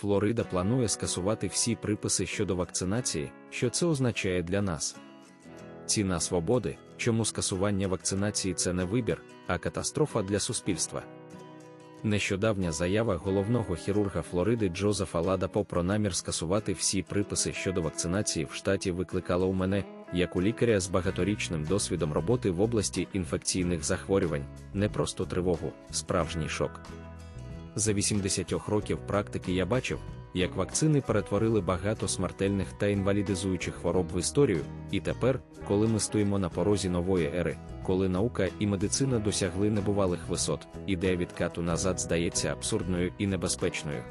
Флорида планує скасувати всі приписи щодо вакцинації, що це означає для нас. Ціна свободи, чому скасування вакцинації це не вибір, а катастрофа для суспільства. Нещодавня заява головного хірурга Флориди Джозефа Ладапо про намір скасувати всі приписи щодо вакцинації в штаті викликала у мене, як у лікаря з багаторічним досвідом роботи в області інфекційних захворювань, не просто тривогу, справжній шок. За 80 років практики я бачив, як вакцини перетворили багато смертельних та інвалідизуючих хвороб в історію, і тепер, коли ми стоїмо на порозі нової ери, коли наука і медицина досягли небувалих висот, ідея відкату назад здається абсурдною і небезпечною.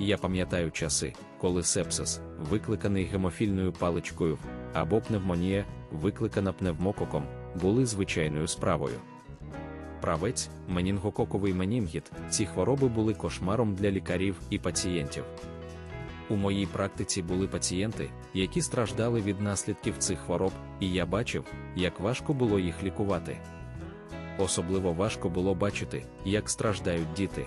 Я пам'ятаю часи, коли сепсис, викликаний гемофільною паличкою, або пневмонія, викликана пневмококом, були звичайною справою. Правець, менінгококовий менінгіт, ці хвороби були кошмаром для лікарів і пацієнтів. У моїй практиці були пацієнти, які страждали від наслідків цих хвороб, і я бачив, як важко було їх лікувати. Особливо важко було бачити, як страждають діти.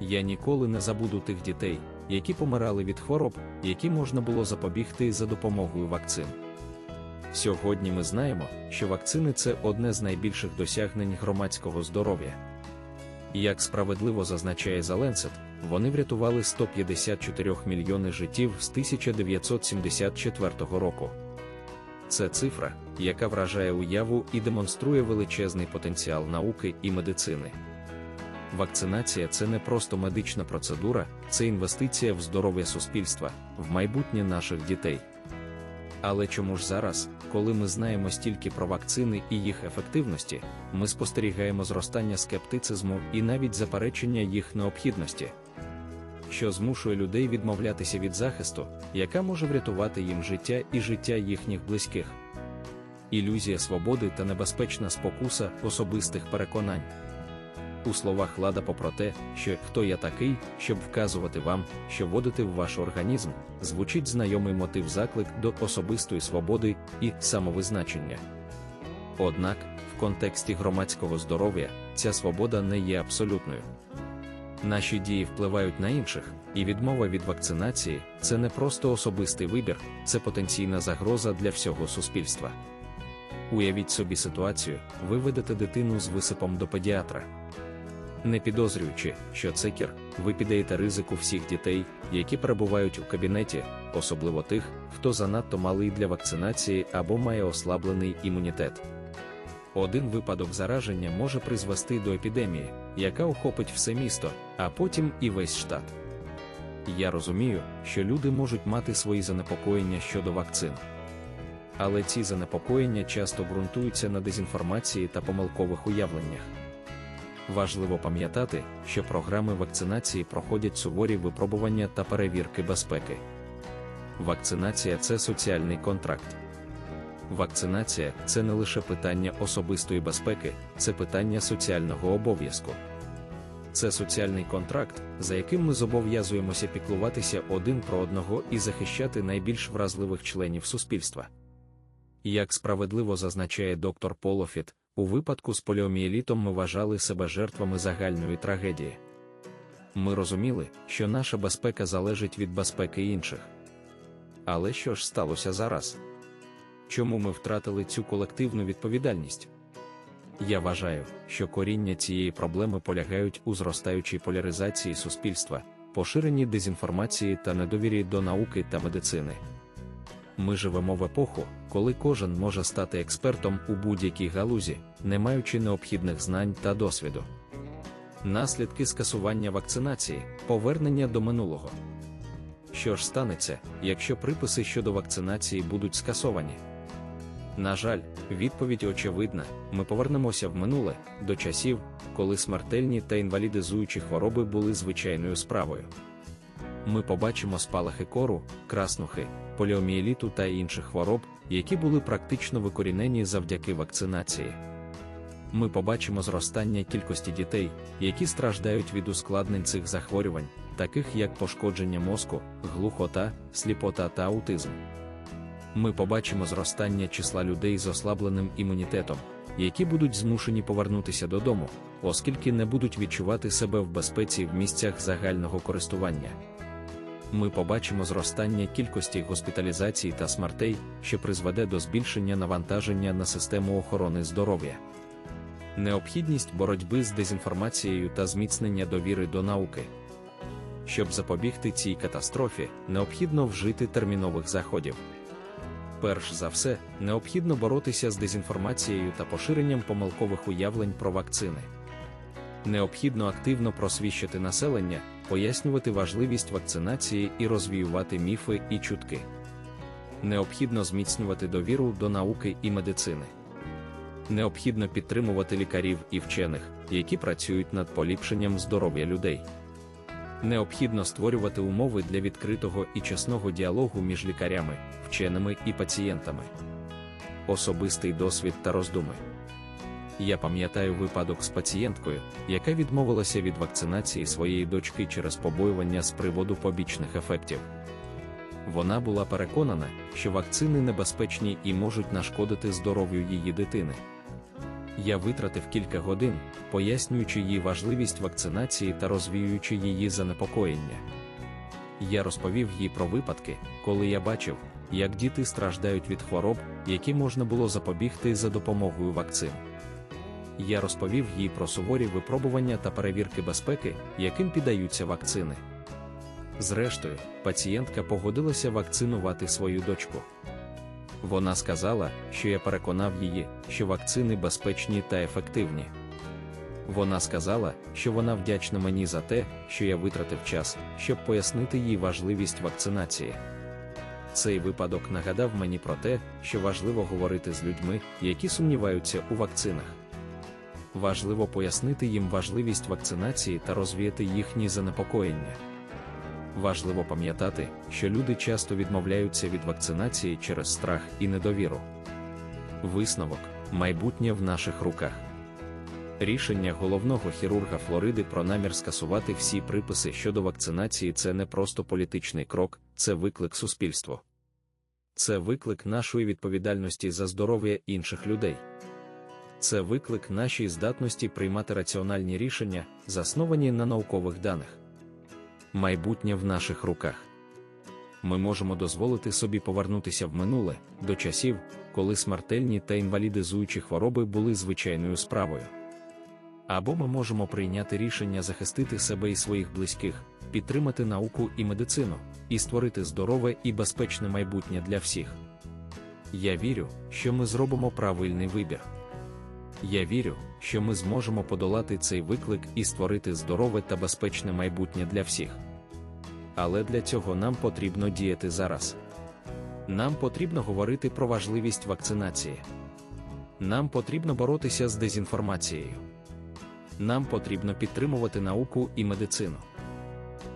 Я ніколи не забуду тих дітей, які помирали від хвороб, які можна було запобігти за допомогою вакцин. Сьогодні ми знаємо, що вакцини це одне з найбільших досягнень громадського здоров'я. Як справедливо зазначає The вони врятували 154 мільйони життів з 1974 року. Це цифра, яка вражає уяву і демонструє величезний потенціал науки і медицини. Вакцинація це не просто медична процедура, це інвестиція в здоров'я суспільства, в майбутнє наших дітей. Але чому ж зараз, коли ми знаємо стільки про вакцини і їх ефективності, ми спостерігаємо зростання скептицизму і навіть заперечення їх необхідності, що змушує людей відмовлятися від захисту, яка може врятувати їм життя і життя їхніх близьких. Ілюзія свободи та небезпечна спокуса особистих переконань. У словах Ладапо про те, що хто я такий, щоб вказувати вам, що вводити в ваш організм, звучить знайомий мотив заклик до особистої свободи і самовизначення. Однак, в контексті громадського здоров'я ця свобода не є абсолютною. Наші дії впливають на інших, і відмова від вакцинації це не просто особистий вибір, це потенційна загроза для всього суспільства. Уявіть собі ситуацію, ви ведете дитину з висипом до педіатра. Не підозрюючи, що це кір, ви піддаєте ризику всіх дітей, які перебувають у кабінеті, особливо тих, хто занадто малий для вакцинації або має ослаблений імунітет. Один випадок зараження може призвести до епідемії, яка охопить все місто, а потім і весь штат. Я розумію, що люди можуть мати свої занепокоєння щодо вакцин. Але ці занепокоєння часто ґрунтуються на дезінформації та помилкових уявленнях. Важливо пам'ятати, що програми вакцинації проходять суворі випробування та перевірки безпеки. Вакцинація це соціальний контракт. Вакцинація це не лише питання особистої безпеки, це питання соціального обов'язку. Це соціальний контракт, за яким ми зобов'язуємося піклуватися один про одного і захищати найбільш вразливих членів суспільства. Як справедливо зазначає доктор Полофіт, у випадку з поліомієлітом ми вважали себе жертвами загальної трагедії. Ми розуміли, що наша безпека залежить від безпеки інших. Але що ж сталося зараз? Чому ми втратили цю колективну відповідальність? Я вважаю, що коріння цієї проблеми полягають у зростаючій поляризації суспільства, поширенні дезінформації та недовірі до науки та медицини. Ми живемо в епоху, коли кожен може стати експертом у будь-якій галузі, не маючи необхідних знань та досвіду. Наслідки скасування вакцинації, повернення до минулого. Що ж станеться, якщо приписи щодо вакцинації будуть скасовані? На жаль, відповідь очевидна: ми повернемося в минуле до часів, коли смертельні та інвалідизуючі хвороби були звичайною справою. Ми побачимо спалахи кору, краснухи, поліомієліту та інших хвороб, які були практично викорінені завдяки вакцинації. Ми побачимо зростання кількості дітей, які страждають від ускладнень цих захворювань, таких як пошкодження мозку, глухота, сліпота та аутизм. Ми побачимо зростання числа людей з ослабленим імунітетом, які будуть змушені повернутися додому, оскільки не будуть відчувати себе в безпеці в місцях загального користування. Ми побачимо зростання кількості госпіталізацій та смертей, що призведе до збільшення навантаження на систему охорони здоров'я. Необхідність боротьби з дезінформацією та зміцнення довіри до науки. Щоб запобігти цій катастрофі, необхідно вжити термінових заходів. Перш за все, необхідно боротися з дезінформацією та поширенням помилкових уявлень про вакцини. Необхідно активно просвіщити населення, пояснювати важливість вакцинації і розвіювати міфи і чутки. Необхідно зміцнювати довіру до науки і медицини. Необхідно підтримувати лікарів і вчених, які працюють над поліпшенням здоров'я людей. Необхідно створювати умови для відкритого і чесного діалогу між лікарями, вченими і пацієнтами. Особистий досвід та роздуми. Я пам'ятаю випадок з пацієнткою, яка відмовилася від вакцинації своєї дочки через побоювання з приводу побічних ефектів. Вона була переконана, що вакцини небезпечні і можуть нашкодити здоров'ю її дитини. Я витратив кілька годин, пояснюючи їй важливість вакцинації та розвіюючи її занепокоєння. Я розповів їй про випадки, коли я бачив, як діти страждають від хвороб, які можна було запобігти за допомогою вакцин. Я розповів їй про суворі випробування та перевірки безпеки, яким піддаються вакцини. Зрештою, пацієнтка погодилася вакцинувати свою дочку. Вона сказала, що я переконав її, що вакцини безпечні та ефективні. Вона сказала, що вона вдячна мені за те, що я витратив час, щоб пояснити їй важливість вакцинації. Цей випадок нагадав мені про те, що важливо говорити з людьми, які сумніваються у вакцинах. Важливо пояснити їм важливість вакцинації та розвіяти їхні занепокоєння. Важливо пам'ятати, що люди часто відмовляються від вакцинації через страх і недовіру. Висновок майбутнє в наших руках. Рішення головного хірурга Флориди про намір скасувати всі приписи щодо вакцинації це не просто політичний крок, це виклик суспільству. Це виклик нашої відповідальності за здоров'я інших людей. Це виклик нашій здатності приймати раціональні рішення, засновані на наукових даних. Майбутнє в наших руках. Ми можемо дозволити собі повернутися в минуле до часів, коли смертельні та інвалідизуючі хвороби були звичайною справою. Або ми можемо прийняти рішення захистити себе і своїх близьких, підтримати науку і медицину, і створити здорове і безпечне майбутнє для всіх. Я вірю, що ми зробимо правильний вибір. Я вірю, що ми зможемо подолати цей виклик і створити здорове та безпечне майбутнє для всіх. Але для цього нам потрібно діяти зараз. Нам потрібно говорити про важливість вакцинації. Нам потрібно боротися з дезінформацією. Нам потрібно підтримувати науку і медицину.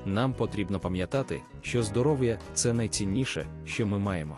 Нам потрібно пам'ятати, що здоров'я це найцінніше, що ми маємо.